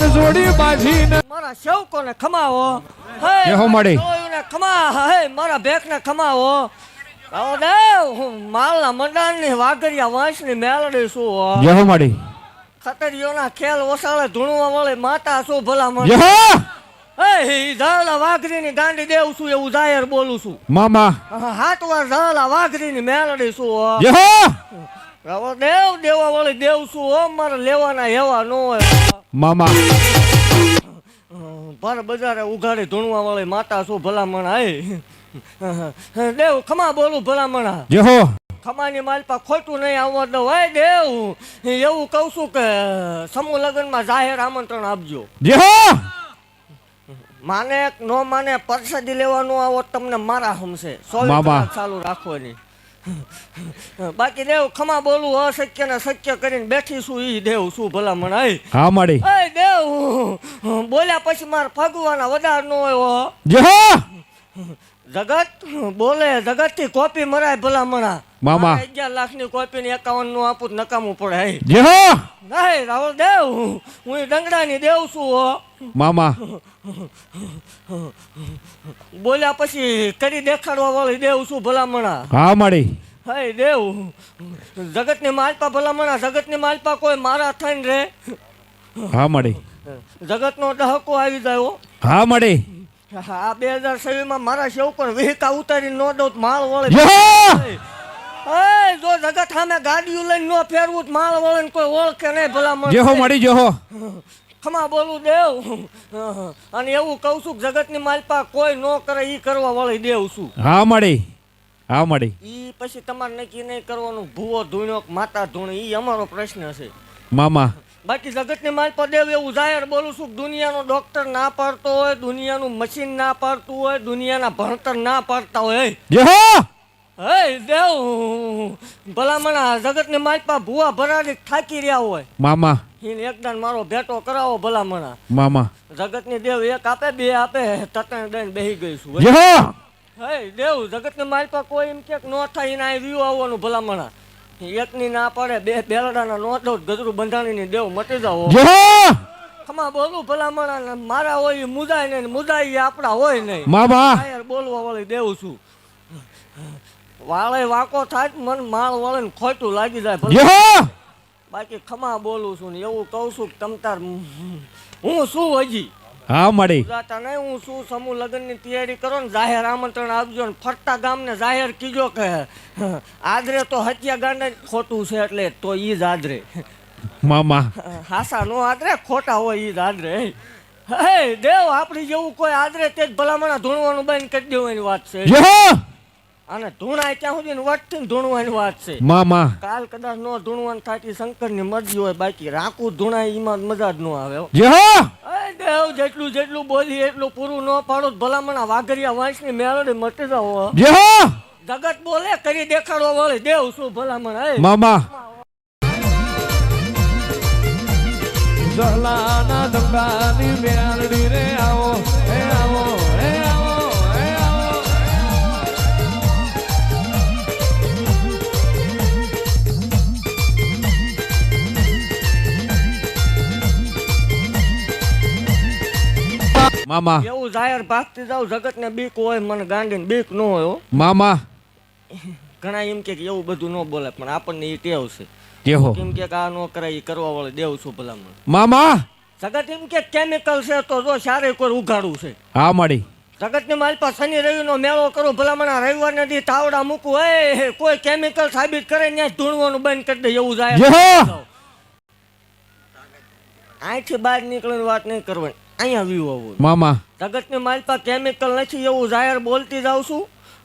તન જોડી બાજીને મારા સેવકોને ખમાવો. હે હો મળી. ને ખમા હે મારા ભેખને ખમાવો. આવો દેવ હું માલના મંડાણની વાઘરિયા વાંસની મેલડી છું. જય હો માડી ખતરીઓના ખેલ ઓસાળે ધૂણવા વળે માતા છું ભલા મને. વાઘરીની ગાંડી દેવ છું એવું જાહેર બોલું છું. મામા. હાથ વાર ધાલા વાઘરીની મેલડી છું દેવ દેવા વળી દેવ છું મારે લેવાના હેવા ન હોય. મામા. ભર બજારે ઉઘાડી ધૂણવા વાળી માતા શું ભલામણ આય? દેવ ખમા બોલું ભલામણ? જેહો ખમાની માલપા ખોટું નહીં આવવા દો હે દેવ? એવું કહું છું કે સમૂહ લગ્નમાં જાહેર આમંત્રણ આપજો. જેહો માને ન માને પરસાદી લેવાનું આવો તમને મારા હમશે. સોલ ચાલુ રાખવાની. બાકી દેવ ખમા બોલવું અશક્ય ને શક્ય કરીને બેઠી છું ઈ દેવ શું ભલામણ આય. હા માડી. એ દેવ બોલ્યા પછી મારે ફગવાના વધાર નો હોય હો. જગત બોલે જગતથી કોપી મરાય ભલામણા મામા. અગિયાર લાખની કોપી ની એકાવનનું આપું નકામું પડે જે હો! નહીં રાહુલ દેવ હું ડંગડા ડંગડાની દેવ છું હો. મામા. બોલ્યા પછી કરી દેખાડવા વાળી દેવ છું ભલામણા. હા માડી. હે દેવ જગતની માલપા ભલામણા જગતની માલપા કોઈ મારા થઈને રે. હા માડી. જગતનો ડહકો આવી જાય હો. હા માડી. આ બે હજાર છવ્વીસમાં મારા સેવકોને વિહિકા ઉતારી નો દઉં માળ વળે એ જો જગત સામે ગાડીઓ લઈને નો ફેરવું માલ વળન કોઈ ઓળખે નહીં ભલા ખમા બોલું દેવ. અને એવું કહું છું જગતની માલપા કોઈ નો કરે ઈ કરવા વળી દેવ છું. હા માડી હા માડી ઈ પછી તમારે નક્કી નહીં કરવાનું. ભૂવો ધૂણ્યો માતા ધૂણે ઈ અમારો પ્રશ્ન છે. મામા. બાકી જગતની માલપા દેવ એવું જાહેર બોલું છું કે દુનિયાનો ડોક્ટર ના પાડતો હોય દુનિયાનું મશીન ના પાડતું હોય દુનિયાના ભણતર ના પાડતા હોય. હો દેવ ભલામણા જગતની માલપા ભૂવા ભરાડી થાકી રહ્યા હોય. મામા. એને એકદમ મારો ભેટો કરાવો ભલામણા. મામા. જગતની દેવ એક આપે બે આપે તતણ દઈને બેહી ગઈ છું હો દેવ જગતની માલપા કોઈ એમ કે ન થાય એના વ્યૂ આવવાનું ભલામણા. એકની ના પડે બે બેલડાના નો દઉં ગજરું બંધાણીની દેવ મટી જાવ ખમા બોલું ભલામણા મારા હોય મુદાય નહીં ને મુદાય ઈ આપણા હોય નહીં. મામા. બોલવા વાળી દેવ છું. વાળે વાકો થાય મન માળ વળે ને ખોટું લાગી જાય બાકી ખમા બોલું છું ને એવું કહું છું તમતાર તમ તાર હું શું હજી? હા માડી જાતા નહીં હું શું સમૂહ લગ્નની તૈયારી કરો ને જાહેર આમંત્રણ આપજો ને ફરતા ગામને જાહેર કીજો કે આદરે તો હત્યા ગાંડા ખોટું છે એટલે તો ઈ જ આદરે. મામા. હાસા નો આદરે ખોટા હોય ઈ જ આદરે. હે દેવ આપણી જેવું કોઈ આદરે તે જ ભલામણા ધૂણવાનું બંધ કરી દેવાની વાત છે. અને ધૂણાય ત્યાં સુધી વટથી ધૂણવાની વાત છે. મામા કાલ કદાચ નો ધૂણવાનું થાતી શંકરની મરજી હોય બાકી રાખું ધૂણાય એમાં મજા જ ન આવે જે દેવ જેટલું જેટલું બોલી એટલું પૂરું ન પાડો તો ભલામણા વાઘરિયા વાંસની મેળડી મટી જાવ જે હો! જગત બોલે કરી દેખાડો વળે. દેવ શું ભલામણ હે? મામા જલાના ડંગાની મેળડી રે આવો મામા. એવું જાહેર ભાગતી જાવ જગત ને બીક હોય મને ગાંડીને બીક ન હોય મામા. ઘણા એમ કે એવું બધું ન બોલે પણ આપણને એ ટેવ છે. જય કેમ કે આ ન કરાય એ કરવા વાળો દેવ છું ભલામણ. મામા. જગત એમ કે કેમિકલ છે તો જો સારે કોઈ ઉઘાડું છે. હા માડી જગતની માલપા શનિ રવિનો મેળો કરો ભલામણા રવિવારને દી તાવડા મૂકું એ કોઈ કેમિકલ સાબિત કરે ત્યાં ધૂણવાનું બંધ કરી દે એવું જાય હો! અહીંથી બહાર નીકળવાની વાત નહીં કરવાની. અહીંયા વ્યૂ આવું મામા. જગતની માલપા કેમિકલ નથી એવું જાહેર બોલતી જાઉં છું.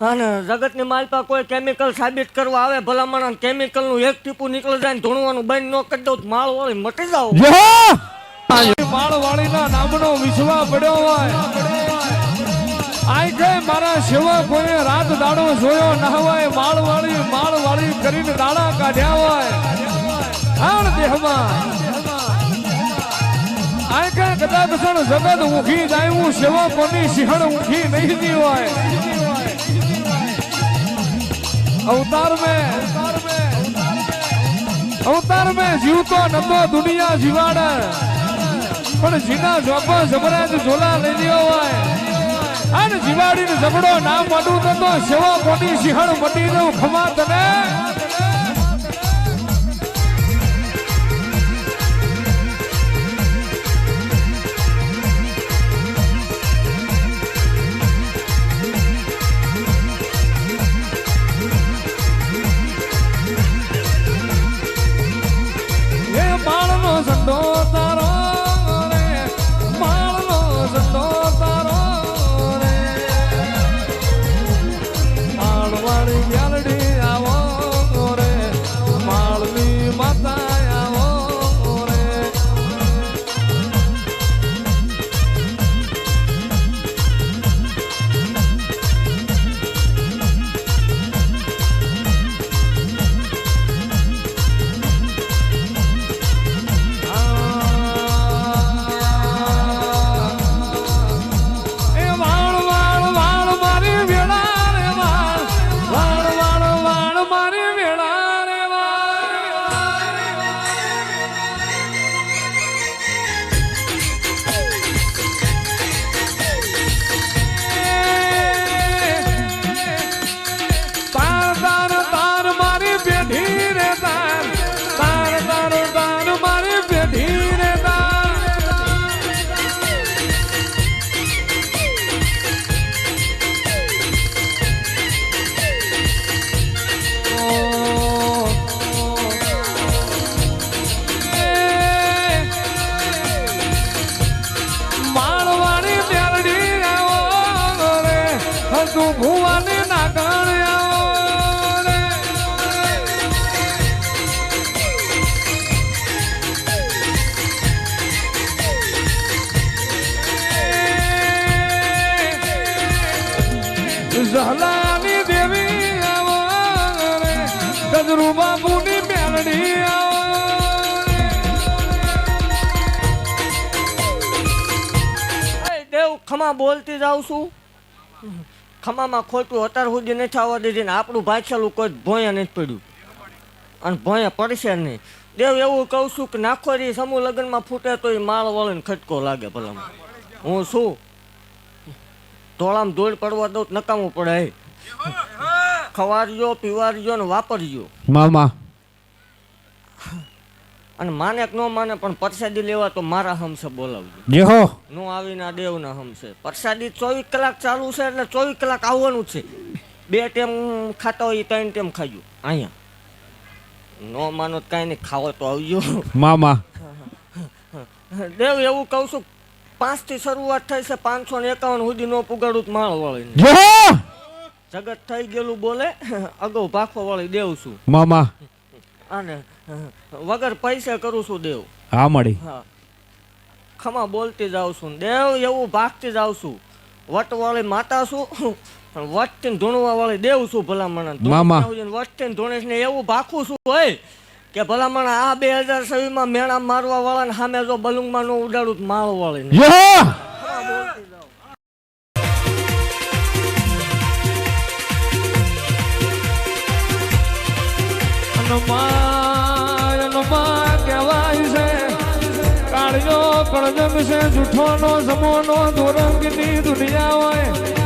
અને જગતની માલપા કોઈ કેમિકલ સાબિત કરવા આવે ભલામણ કેમિકલનું એક ટીપું નીકળી જાય ધૂણવાનું બંધ ન કરી દઉં તો માળ વાળી મટી જાવ માળ વાળીના નામનો વિશ્વા પડ્યો હોય. આઈ કે મારા સેવા કોઈ રાત દાડો જોયો ના હોય માળવાળી માળવાળી કરીને દાડા કાઢ્યા હોય. હાણ દેહમાં. આ કે કદાચ સણ જગત ઊંઘી જાયું શિવો કોની સિંહણ ઉખી નહીં દી હોય. અવતાર મે અવતાર મે જીવતો નંદો દુનિયા જીવાડે. પણ જીના જોબ જબરાજ ઝોલા લઈ લ્યો હોય. અને જીવાડીને જબડો નામ વાડું તો શિવો કોની સિંહણ મટી દઉં ખમા તને? ગજરુ બાબુની આવો. દેવ, ખમા બોલતી જાઉં છું. ખમામાં ખોટું અત્યાર સુધી નથી આવવા દીધી ને આપણું ભાછેલું કોઈ ભોંયા નથી પડ્યું. અને ભોંયા પડશે નહીં. દેવ, એવું કહું છું કે નાખો રી સમૂહ લગ્નમાં ફૂટે તો એ માળ વળીને ખટકો લાગે ભલામાં હું શું? તોળામ ધૂળ પડવા દઉં નકામું પડે. ખવારજો પીવારજો ને વાપરજો. મામા. અને માને કે ન માને પણ પરસાદી લેવા તો મારા હમસે બોલાવજો. જેહો નો આવીને દેવના હમશે પરસાદી ચોવીસ કલાક ચાલુ છે એટલે ચોવીસ કલાક આવવાનું છે. બે ટેમ ખાતા હોય ત્રણ ટેમ ખાજો. અહીંયા. નો માનો તો કાંઈ નહીં ખાવો તો આવજો. મામા. દેવ એવું કહું છું પાંચથી શરૂઆત થઈ છે પાંચસો ને એકાવન સુધી નો પુગાડું માળ હો! જગત થઈ ગયેલું બોલે અગાઉ ભાખો વળી દેવ છું. મામા. અને વગર પૈસે કરું છું દેવ. હા મળી. ખમા બોલતી જાઉં છું. દેવ એવું ભાગતી જાઉં છું. વટવાળી માતા છું પણ વટથી ધૂણવા વાળી દેવ છું ભલામણ. મામા. વટથી ધૂણે ને એવું ભાખું છું હોય કે ભલામણ આ બે હજાર છવ્વીસમાં મેળા મારવા વાળા ને સામે જો બલુંગમાં નો ઉડાડું માળ વાળી કળજગ છે જૂઠોનો સમોનો દોરંગની દુનિયા હોય.